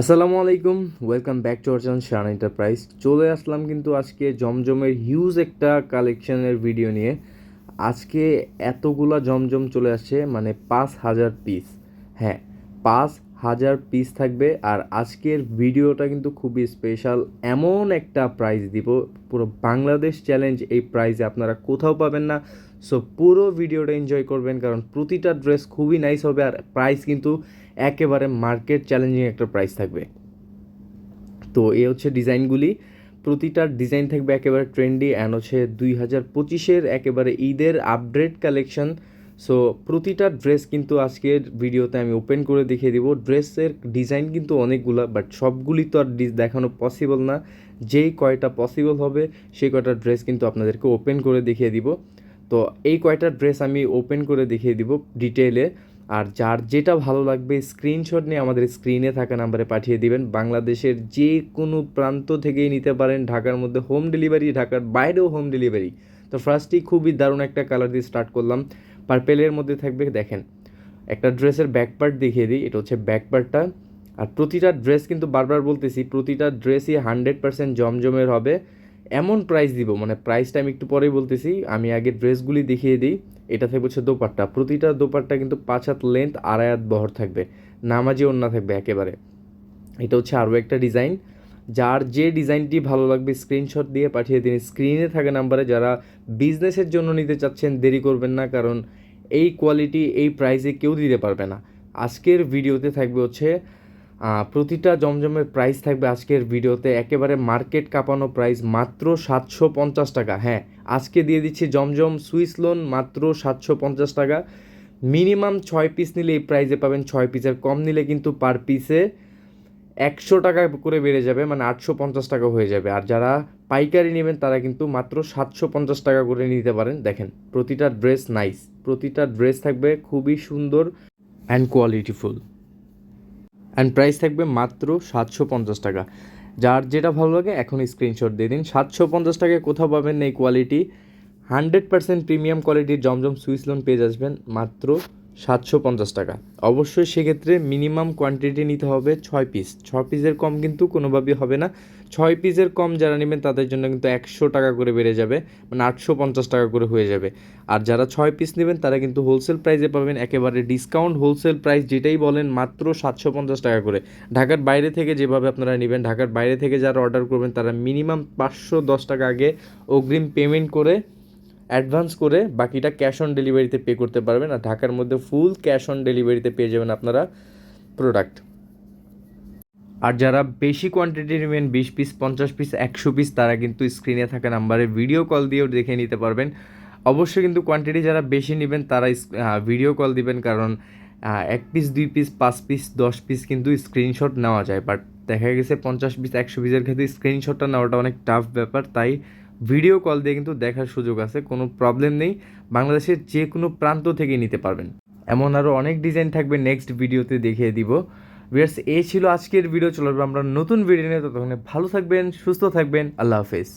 আসসালামু আলাইকুম welcome back to channel Shan enterprise চলে আসলাম কিন্তু আজকে জমজমের হিউজ একটা কালেকশনের ভিডিও নিয়ে। আজকে এতগুলা জমজম চলে আসছে মানে পাঁচ হাজার পিস হ্যাঁ পাঁচ হাজার পিস থাকবে আর আজকের ভিডিওটা কিন্তু খুবই স্পেশাল এমন একটা প্রাইজ দিব, পুরো বাংলাদেশ চ্যালেঞ্জ এই প্রাইজে আপনারা কোথাও পাবেন না। সো পুরো ভিডিওটা এনজয় করবেন, কারণ প্রতিটা ড্রেস খুবই নাইস হবে আর প্রাইস কিন্তু একেবারে মার্কেট চ্যালেঞ্জিং একটা প্রাইস থাকবে। তো এ হচ্ছে ডিজাইনগুলি প্রতিটার ডিজাইন থাকবে একেবারে ট্রেন্ডি অ্যান্ড হচ্ছে দুই হাজার পঁচিশের একেবারে ঈদের আপডেট কালেকশন সো প্রতিটা ড্রেস কিন্তু আজকের ভিডিওতে আমি ওপেন করে দেখিয়ে দিব। ড্রেসের ডিজাইন কিন্তু অনেকগুলো বাট সবগুলি তো আর দেখানো পসিবল না। যেই কয়টা পসিবল হবে, সেই কয়টা ড্রেস কিন্তু আপনাদেরকে ওপেন করে দেখিয়ে দিব। তো, এই কয়টা ড্রেস আমি ওপেন করে দেখিয়ে দিব ডিটেলে আর যার যেটা ভালো লাগবে স্ক্রিনশট নিয়ে আমাদের স্ক্রিনে থাকা নাম্বারে পাঠিয়ে দিবেন। বাংলাদেশের যে কোনো প্রান্ত থেকেই নিতে পারেন। ঢাকার মধ্যে হোম ডেলিভারি ঢাকার বাইরেও হোম ডেলিভারি তো ফার্স্টই খুবই দারুণ একটা কালার দিয়ে স্টার্ট করলাম। পার্পেলের মধ্যে থাকবে, দেখেন, একটা ড্রেসের ব্যাক পার্ট দেখিয়ে দিই। এটা হচ্ছে ব্যাক পার্টটা আর প্রতিটা ড্রেস কিন্তু বারবার বলতেছি, প্রতিটা ড্রেসই হান্ড্রেড পার্সেন্ট জমজমের হবে। এমন প্রাইস দিব মানে প্রাইসটা আমি একটু পরেই বলতেছি। আমি আগে ড্রেসগুলি দেখিয়ে দিই। এটা থাকবে হচ্ছে দোপাট্টা। প্রতিটা দোপাট্টা কিন্তু পাঁচ হাত লেন্থ আড়াই হাত বহর থাকবে। নামাজি ওন্না থাকবে একেবারে। এটা হচ্ছে আরও একটা ডিজাইন যার যে ডিজাইনটি ভালো লাগবে স্ক্রিনশট দিয়ে পাঠিয়ে দিন। স্ক্রিনে থাকা নাম্বারে যারা বিজনেসের জন্য নিতে চাচ্ছেন, দেরি করবেন না, কারণ এই কোয়ালিটি এই প্রাইসে কেউ দিতে পারবে না। আজকের ভিডিওতে থাকবে হচ্ছে প্রতিটা জমজমের প্রাইস থাকবে আজকের ভিডিওতে। একেবারে মার্কেট কাঁপানো প্রাইস মাত্র সাতশো পঞ্চাশ টাকা। হ্যাঁ আজকে দিয়ে দিচ্ছি জমজম সুইস লোন মাত্র সাতশো পঞ্চাশ টাকা। মিনিমাম ছয় পিস নিলে এই প্রাইসে পাবেন, ছয় পিসের কম নিলে কিন্তু পার পিসে একশো টাকা করে বেড়ে যাবে মানে আটশো পঞ্চাশ টাকা হয়ে যাবে। আর যারা পাইকারি নেবেন, তারা কিন্তু মাত্র সাতশো পঞ্চাশ টাকা করে নিতে পারেন। দেখেন, প্রতিটা ড্রেস নাইস প্রতিটা ড্রেস থাকবে খুবই সুন্দর অ্যান্ড কোয়ালিটিফুল অ্যান্ড প্রাইস থাকবে মাত্র সাতশো পঞ্চাশ টাকা। যার যেটা ভালো লাগে এখন স্ক্রিনশট দিয়ে দিন। সাতশো পঞ্চাশ টাকায় কোথাও পাবেন এই কোয়ালিটি হান্ড্রেড পার্সেন্ট প্রিমিয়াম কোয়ালিটির জমজম সুইস লোন পেয়ে আসবেন মাত্র সাতশো পঞ্চাশ টাকা। অবশ্যই সেক্ষেত্রে মিনিমাম কোয়ান্টিটি নিতে হবে ছয় পিস ছয় পিসের কম কিন্তু কোনোভাবেই হবে না। ছয় পিসের কম যারা নেবেন, তাদের জন্য কিন্তু একশো টাকা করে বেড়ে যাবে মানে আটশো পঞ্চাশ টাকা করে হয়ে যাবে। আর যারা ছয় পিস নেবেন, তারা কিন্তু হোলসেল প্রাইসে পাবেন একেবারে ডিসকাউন্ট হোলসেল প্রাইস যেটাই বলেন, মাত্র সাতশো পঞ্চাশ টাকা করে। ঢাকার বাইরে থেকে যেভাবে আপনারা নেবেন, ঢাকার বাইরে থেকে যারা অর্ডার করবেন, তারা মিনিমাম পাঁচশো দশ টাকা আগে অগ্রিম পেমেন্ট করে অ্যাডভান্স করে বাকিটা ক্যাশ অন ডেলিভারিতে পে করতে পারবেন আর ঢাকার মধ্যে ফুল ক্যাশ অন ডেলিভারিতে পেয়ে যাবেন আপনারা প্রোডাক্ট। আর যারা বেশি কোয়ান্টিটি নেবেন, বিশ পিস পঞ্চাশ পিস একশো পিস তারা কিন্তু স্ক্রিনে থাকা নাম্বারে ভিডিও কল দিয়েও দেখে নিতে পারবেন। অবশ্যই কিন্তু কোয়ান্টিটি যারা বেশি নেবেন, তারা ভিডিও কল দিবেন কারণ এক পিস দুই পিস পাঁচ পিস দশ পিস কিন্তু স্ক্রিনশট নেওয়া যায়। বাট দেখা গেছে পঞ্চাশ পিস একশো পিসের ক্ষেত্রে স্ক্রিনশটটা নেওয়াটা অনেক টাফ ব্যাপার। তাই ভিডিও কল দিয়ে কিন্তু দেখার সুযোগ আছে, কোনো প্রবলেম নেই। বাংলাদেশের যে কোনো প্রান্ত থেকে নিতে পারবেন। এমন আরও অনেক ডিজাইন থাকবে নেক্সট ভিডিওতে দেখিয়ে দিব। ভিয়ার্স এই ছিল আজকের ভিডিও চলবে আমরা নতুন ভিডিও নিয়ে ততক্ষণে ভালো থাকবেন, সুস্থ থাকবেন, আল্লাহ হাফেজ।